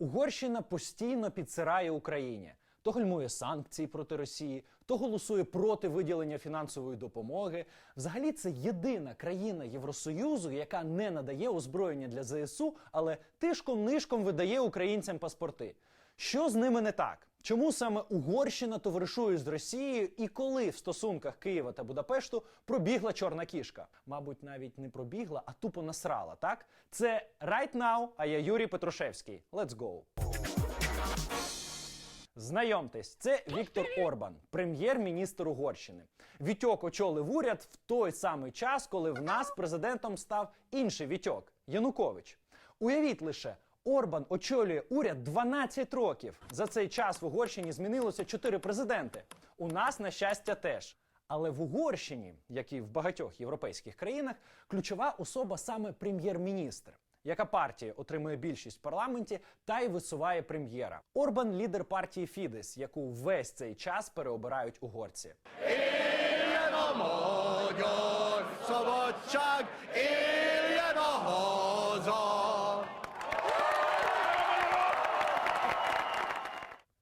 Угорщина постійно підсирає Україні. То гальмує санкції проти Росії, то голосує проти виділення фінансової допомоги. Взагалі, це єдина країна Євросоюзу, яка не надає озброєння для ЗСУ, але тишком-нишком видає українцям паспорти. Що з ними не так? Чому саме Угорщина товаришує з Росією і коли в стосунках Києва та Будапешту пробігла чорна кішка? Мабуть, навіть не пробігла, а тупо насрала, так? Це Right Now, а я Юрій Петрушевський. Let's go! Знайомтесь, це Віктор Орбан, прем'єр-міністр Угорщини. Вітьок очолив уряд в той самий час, коли в нас президентом став інший Вітьок Янукович. Уявіть лише. Орбан очолює уряд 12 років. За цей час в Угорщині змінилося 4 президенти. У нас, на щастя, теж. Але в Угорщині, як і в багатьох європейських країнах, ключова особа саме прем'єр-міністр. Яка партія отримує більшість в парламенті та й висуває прем'єра? Орбан лідер партії Фідес, яку весь цей час переобирають угорці. Éljen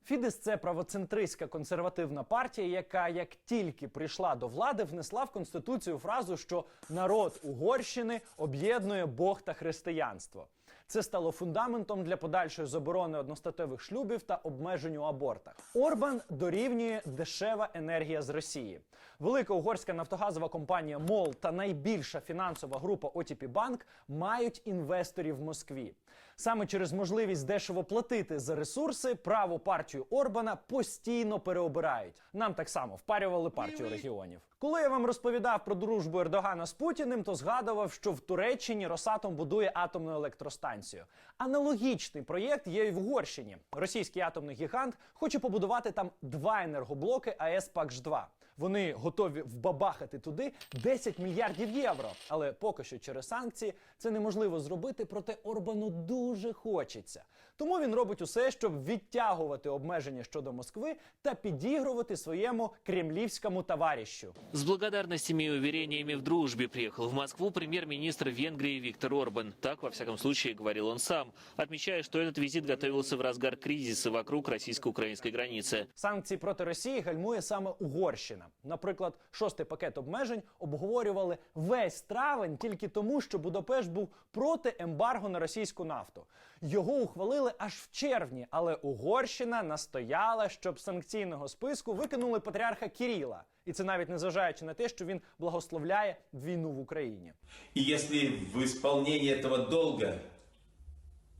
Фідес це правоцентристська консервативна партія, яка як тільки прийшла до влади, внесла в конституцію фразу, що народ Угорщини об'єднує Бог та християнство. Це стало фундаментом для подальшої заборони одностатевих шлюбів та обмежень у абортах. Орбан дорівнює дешева енергія з Росії. Велика угорська нафтогазова компанія МОЛ та найбільша фінансова група OTP Bank мають інвесторів в Москві. Саме через можливість дешево платити за ресурси праву партію Орбана постійно переобирають. Нам так само впарювали партію регіонів. Коли я вам розповідав про дружбу Ердогана з Путіним, то згадував, що в Туреччині Росатом будує атомну електростанцію. Аналогічний проєкт є і в Угорщині. Російський атомний гігант хоче побудувати там два енергоблоки АЕС ПАКШ-2. Вони готові вбабахати туди 10 мільярдів євро. Але поки що через санкції це неможливо зробити, проте Орбану дуже хочеться. Тому він робить усе, щоб відтягувати обмеження щодо Москви та підігрувати своєму кремлівському товаріщу. С благодарностями и уверениями в дружбе приехал в Москву премьер-министр Венгрии Виктор Орбан. Так, во всяком случае, говорил он сам, отмечая, что этот визит готовился в разгар кризиса вокруг российско-украинской границы. Санкції проти Росії гальмує саме Угорщина. Наприклад, шостий пакет обмежень обговорювали весь травень тільки тому, що Будапешт був проти ембарго на російську нафту. Його ухвалили аж в червні, але Угорщина настояла, щоб санкційного списку викинули патріарха Кіріла. І це навіть незважаючи на те, що він благословляє війну в Україні. И если в исполнении этого долга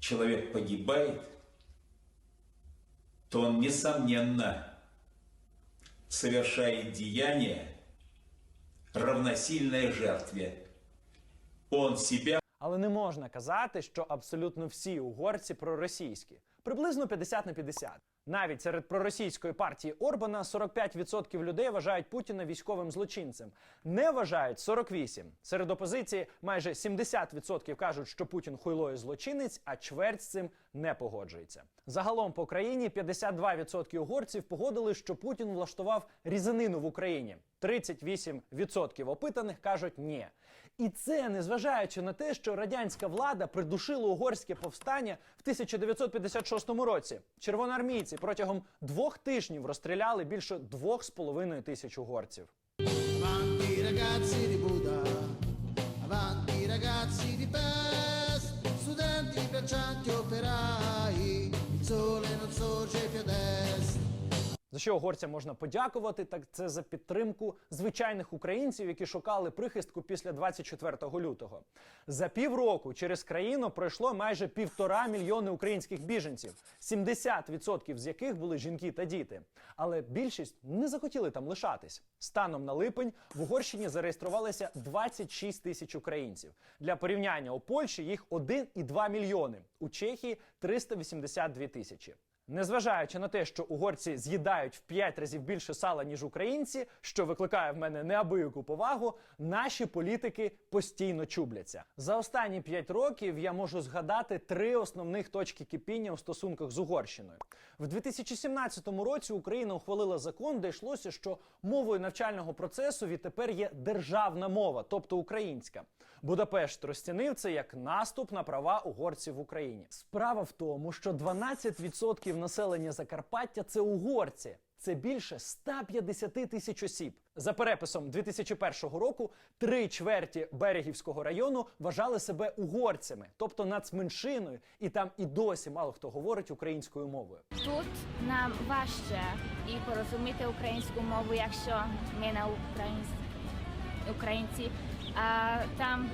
человек погибает, то он, несомненно, совершает деяние, равносильное жертве. Он себя Але не можна казати, що абсолютно всі угорці проросійські. Приблизно 50 на 50. Навіть серед проросійської партії Орбана 45% людей вважають Путіна військовим злочинцем. Не вважають 48. Серед опозиції майже 70% кажуть, що Путін хуйло і злочинець, а чверть з цим не погоджується. Загалом по країні 52% угорців погодили, що Путін влаштував різанину в Україні. 38% опитаних кажуть ні. І це незважаючи на те, що радянська влада придушила угорське повстання в 1956 році. Червоноармійці протягом двох тижнів розстріляли більше двох з половиною тисяч угорців. Що угорцям можна подякувати, так це за підтримку звичайних українців, які шукали прихистку після 24 лютого. За півроку через країну пройшло майже півтора мільйони українських біженців, 70% з яких були жінки та діти. Але більшість не захотіли там лишатись. Станом на липень в Угорщині зареєструвалося 26 тисяч українців. Для порівняння у Польщі їх 1,2 мільйони, у Чехії 382 тисячі. Незважаючи на те, що угорці з'їдають в 5 разів більше сала, ніж українці, що викликає в мене неабияку повагу, наші політики постійно чубляться. За останні 5 років я можу згадати три основних точки кипіння у стосунках з Угорщиною. В 2017 році Україна ухвалила закон, де йшлося, що мовою навчального процесу відтепер є державна мова, тобто українська. Будапешт розцінив це як наступ на права угорців в Україні. Справа в тому, що 12% населення Закарпаття це угорці. Це більше 150 тисяч осіб. За переписом 2001 року три чверті берегівського району вважали себе угорцями, тобто нацменшиною, і там і досі мало хто говорить українською мовою. Тут нам важче і порозуміти українську мову, якщо ми на українсь... українці, а там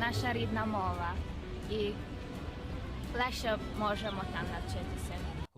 наша рідна мова. І legjobb morzsa matán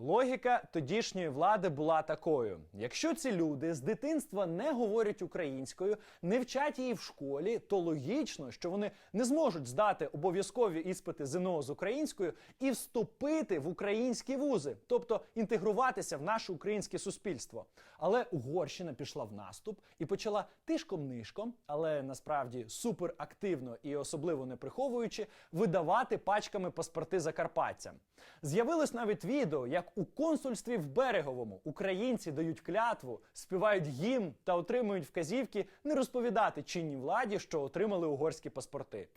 Логіка тодішньої влади була такою: якщо ці люди з дитинства не говорять українською, не вчать її в школі, то логічно, що вони не зможуть здати обов'язкові іспити ЗНО з українською і вступити в українські вузи, тобто інтегруватися в наше українське суспільство. Але Угорщина пішла в наступ і почала тишком-нишком, але насправді суперактивно і особливо не приховуючи, видавати пачками паспорти закарпатцям. З'явилось навіть відео, як у консульстві в Береговому українці дають клятву, співають гімн та отримують вказівки не розповідати чинній владі, що отримали угорські паспорти.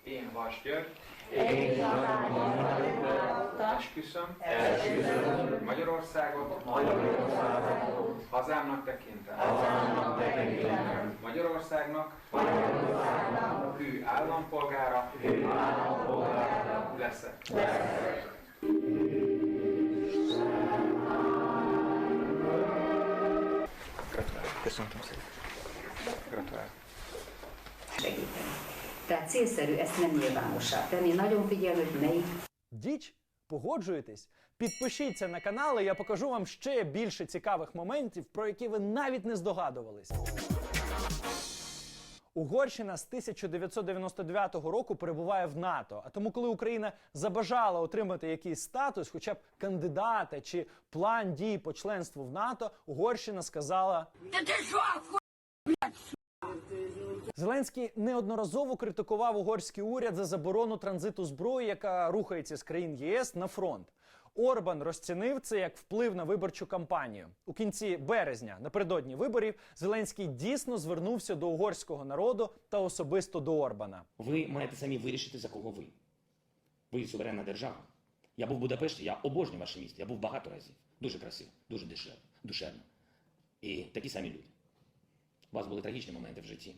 Tekintem. Magyarországnak. Hű állampolgára. Leszek. Gratulálok. Köszönöm szépen. Gratulálok. segíteni. Tehát célszerű ezt nem nyilvánossá tenni, nagyon figyelni, hogy melyik Діч, погоджуєтесь? Підпишіться на канал, і я покажу вам ще більше цікавих моментів, про які ви навіть не здогадувались. Угорщина з 1999 року перебуває в НАТО. А тому, коли Україна забажала отримати якийсь статус, хоча б кандидата чи план дій по членству в НАТО, Угорщина сказала. Зеленський неодноразово критикував угорський уряд за заборону транзиту зброї, яка рухається з країн ЄС на фронт. Орбан розцінив це як вплив на виборчу кампанію. У кінці березня, напередодні виборів, Зеленський дійсно звернувся до угорського народу та особисто до Орбана. Ви маєте самі вирішити, за кого ви. Ви суверенна держава. Я був в Будапешті, я обожнюю ваше місто. Я був багато разів. Дуже красиво, дуже дешево, душевно. І такі самі люди. У вас були трагічні моменти в житті.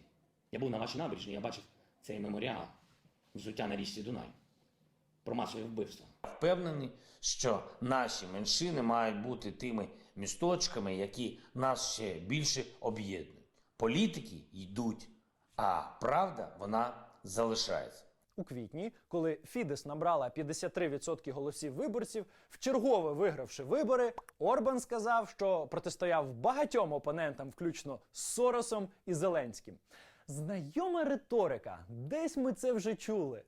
Я був на вашій набережні, я бачив цей меморіал взуття на річці Дунай про масове вбивство. Впевнений, що наші меншини мають бути тими місточками, які нас ще більше об'єднують. Політики йдуть, а правда вона залишається. У квітні, коли Фідес набрала 53% голосів виборців, вчергове вигравши вибори, Орбан сказав, що протистояв багатьом опонентам, включно з Соросом і Зеленським. Знайома риторика, десь ми це вже чули.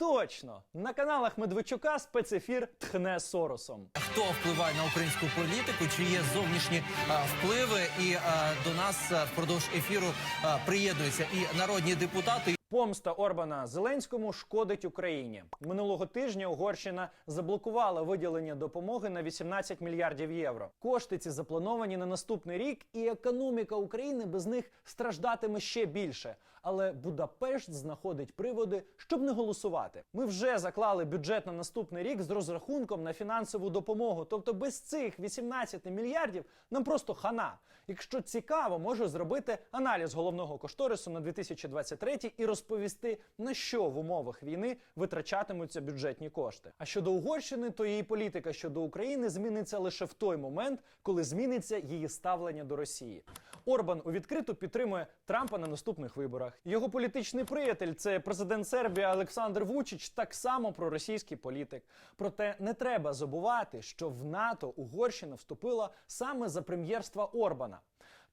Точно, на каналах Медведчука спецефір тхне Соросом. хто впливає на українську політику, чи є зовнішні е, впливи. І е, до нас е, впродовж ефіру е, приєднуються і народні депутати. Помста Орбана Зеленському шкодить Україні. Минулого тижня Угорщина заблокувала виділення допомоги на 18 мільярдів євро. Кошти ці заплановані на наступний рік, і економіка України без них страждатиме ще більше. Але Будапешт знаходить приводи, щоб не голосувати. Ми вже заклали бюджет на наступний рік з розрахунком на фінансову допомогу. Тобто без цих 18 мільярдів нам просто хана. Якщо цікаво, можу зробити аналіз головного кошторису на 2023 і розповісти, на що в умовах війни витрачатимуться бюджетні кошти. А щодо Угорщини, то її політика щодо України зміниться лише в той момент, коли зміниться її ставлення до Росії. Орбан у відкриту підтримує Трампа на наступних виборах. Його політичний приятель, це президент Сербії Олександр Вучич, так само проросійський політик. Проте не треба забувати, що в НАТО Угорщина вступила саме за прем'єрства Орбана.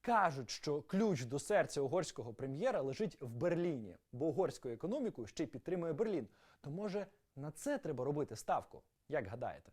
Кажуть, що ключ до серця угорського прем'єра лежить в Берліні, бо угорську економіку ще й підтримує Берлін. То може на це треба робити ставку? Як гадаєте?